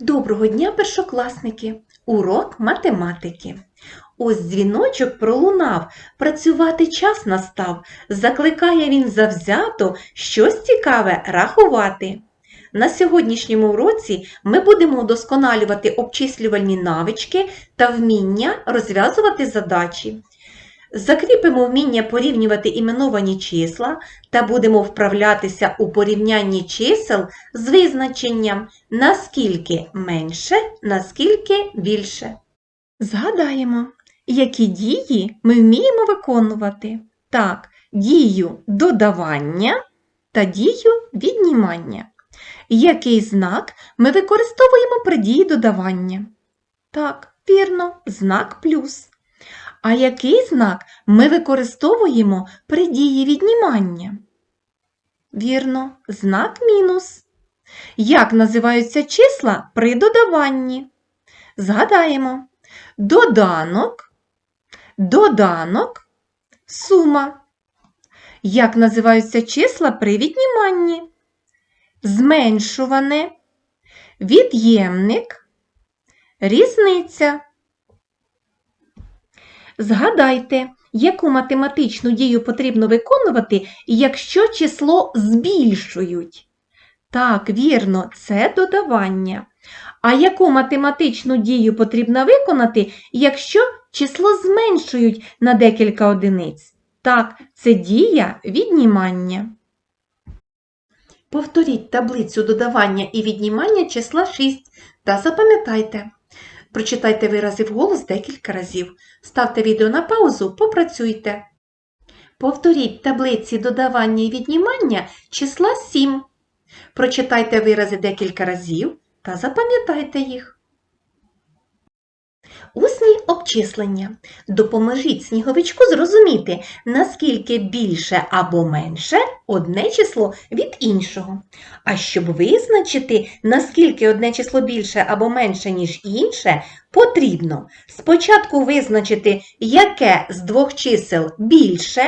Доброго дня, першокласники! Урок математики. Ось дзвіночок пролунав, працювати час настав. Закликає він завзято щось цікаве рахувати. На сьогоднішньому уроці ми будемо удосконалювати обчислювальні навички та вміння розв'язувати задачі. Закріпимо вміння порівнювати іменовані числа та будемо вправлятися у порівнянні чисел з визначенням наскільки менше, наскільки більше. Згадаємо, які дії ми вміємо виконувати. Так, дію додавання та дію віднімання. Який знак ми використовуємо при дії додавання? Так, вірно, знак плюс. А який знак ми використовуємо при дії віднімання? Вірно, знак мінус. Як називаються числа при додаванні? Згадаємо. Доданок, доданок, сума. Як називаються числа при відніманні? Зменшуване, від'ємник, різниця. Згадайте, яку математичну дію потрібно виконувати, якщо число збільшують. Так, вірно, це додавання. А яку математичну дію потрібно виконати, якщо число зменшують на декілька одиниць? Так, це дія віднімання. Повторіть таблицю додавання і віднімання числа 6 та запам'ятайте. Прочитайте вирази вголос декілька разів. Ставте відео на паузу, попрацюйте. Повторіть таблиці додавання і віднімання числа 7. Прочитайте вирази декілька разів та запам'ятайте їх. Усні обчислення. Допоможіть сніговичку зрозуміти, наскільки більше або менше одне число від іншого. А щоб визначити, наскільки одне число більше або менше, ніж інше, потрібно спочатку визначити, яке з двох чисел більше,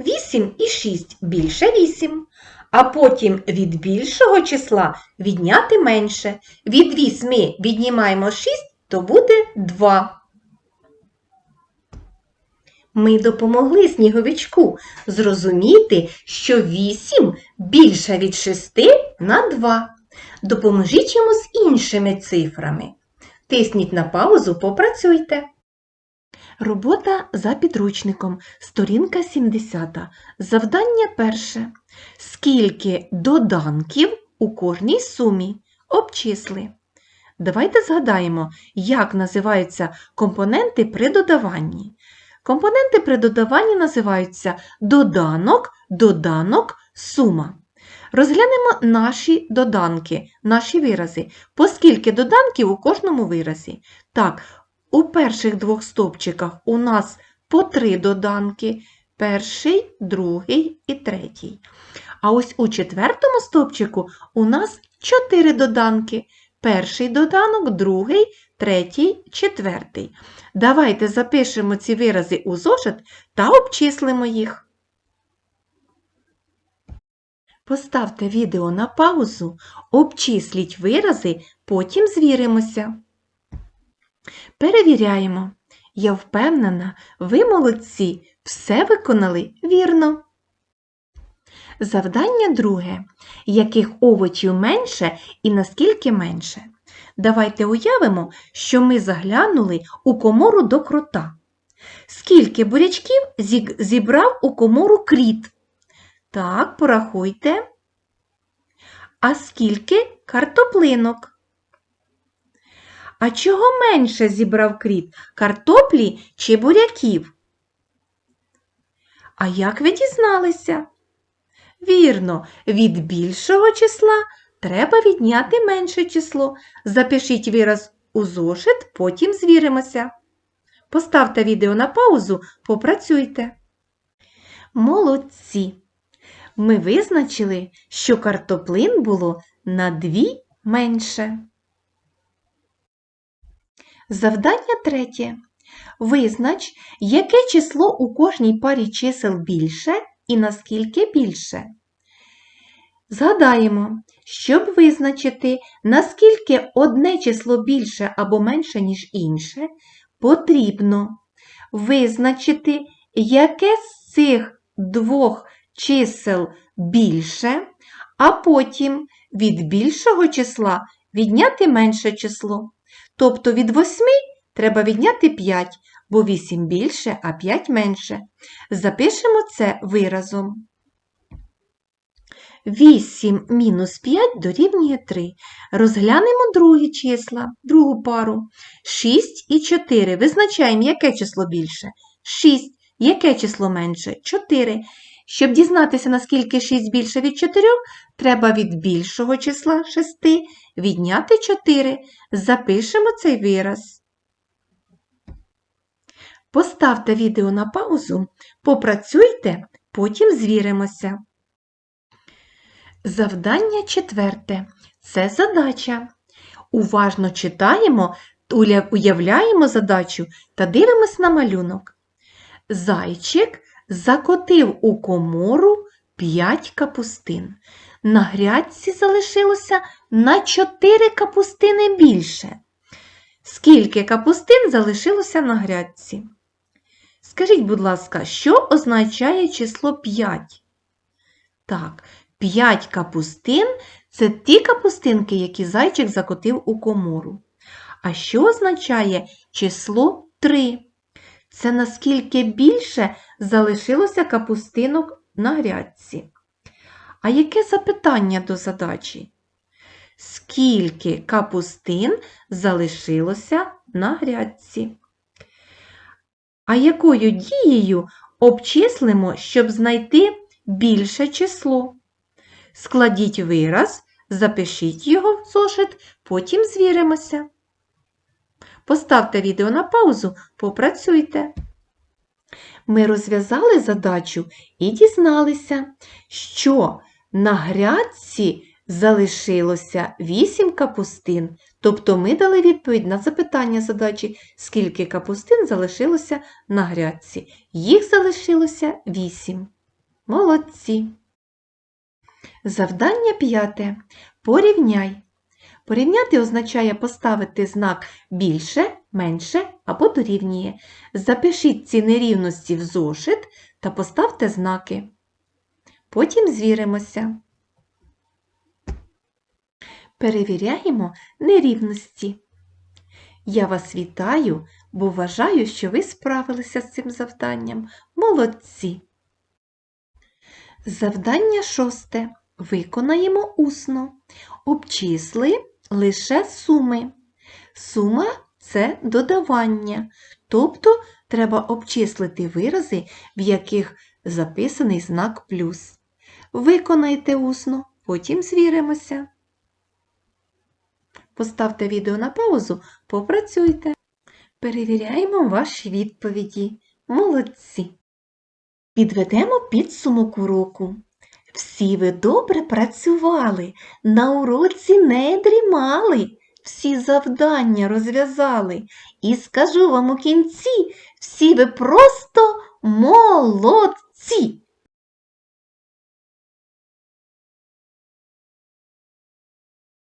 8 і 6 більше 8, а потім від більшого числа відняти менше. Від 8 віднімаємо 6, то буде 2. Ми допомогли сніговичку зрозуміти, що 8 більше від 6 на 2. Допоможіть йому з іншими цифрами. Тисніть на паузу, попрацюйте. Робота за підручником. Сторінка 70. Завдання перше. Скільки доданків у кожній сумі? Обчисли. Давайте згадаємо, як називаються компоненти при додаванні. Компоненти при додаванні називаються доданок, доданок, сума. Розглянемо наші доданки, наші вирази. Поскільки доданків у кожному виразі? Так, у перших двох стовпчиках у нас по три доданки. Перший, другий і третій. А ось у четвертому стовпчику у нас чотири доданки. Перший доданок, другий, третій, четвертий. Давайте запишемо ці вирази у зошит та обчислимо їх. Поставте відео на паузу, обчисліть вирази, потім звіримося. Перевіряємо. Я впевнена, ви молодці, все виконали вірно. Завдання друге. Яких овочів менше і наскільки менше? Давайте уявимо, що ми заглянули у комору до крота. Скільки бурячків зібрав у комору кріт? Так, порахуйте. А скільки картоплинок? А чого менше зібрав кріт? Картоплі чи буряків? А як ви дізналися? Вірно, від більшого числа треба відняти менше число. Запишіть вираз у зошит, потім звіримося. Поставте відео на паузу, попрацюйте. Молодці! Ми визначили, що картоплин було на дві менше. Завдання третє. Визнач, яке число у кожній парі чисел більше і наскільки більше. Згадаємо, щоб визначити, наскільки одне число більше або менше, ніж інше, потрібно визначити, яке з цих двох чисел більше, а потім від більшого числа відняти менше число. Тобто від 8 треба відняти 5, бо 8 більше, а 5 менше. Запишемо це виразом. 8 мінус 5 дорівнює 3. Розглянемо другі числа, другу пару. 6 і 4. Визначаємо, яке число більше. 6. Яке число менше? 4. Щоб дізнатися, наскільки 6 більше від 4, треба від більшого числа 6 відняти 4. Запишемо цей вираз. Поставте відео на паузу, попрацюйте, потім звіримося. Завдання четверте. Це задача. Уважно читаємо, уявляємо задачу та дивимось на малюнок. Зайчик закотив у комору 5 капустин. На грядці залишилося на 4 капустини більше. Скільки капустин залишилося на грядці? Скажіть, будь ласка, що означає число 5? Так, 5 капустин це ті капустинки, які зайчик закотив у комору. А що означає число 3? Це наскільки більше залишилося капустинок на грядці. А яке запитання до задачі? Скільки капустин залишилося на грядці? А якою дією обчислимо, щоб знайти більше число? Складіть вираз, запишіть його в зошит, потім звіримося. Поставте відео на паузу, попрацюйте. Ми розв'язали задачу і дізналися, що на грядці залишилося 8 капустин. Тобто ми дали відповідь на запитання задачі, скільки капустин залишилося на грядці. Їх залишилося 8. Молодці. Завдання п'яте. Порівняй. Порівняти означає поставити знак більше, менше або дорівнює. Запишіть ці нерівності в зошит та поставте знаки. Потім звіримося. Перевіряємо нерівності. Я вас вітаю, бо вважаю, що ви справилися з цим завданням. Молодці! Завдання шосте. Виконаємо усно. Обчисли лише суми. Сума це додавання, тобто треба обчислити вирази, в яких записаний знак плюс. Виконайте усно, потім звіримося. Поставте відео на паузу, попрацюйте. Перевіряємо ваші відповіді. Молодці! Підведемо підсумок уроку. Всі ви добре працювали, на уроці не дрімали, всі завдання розв'язали. І скажу вам у кінці, всі ви просто молодці!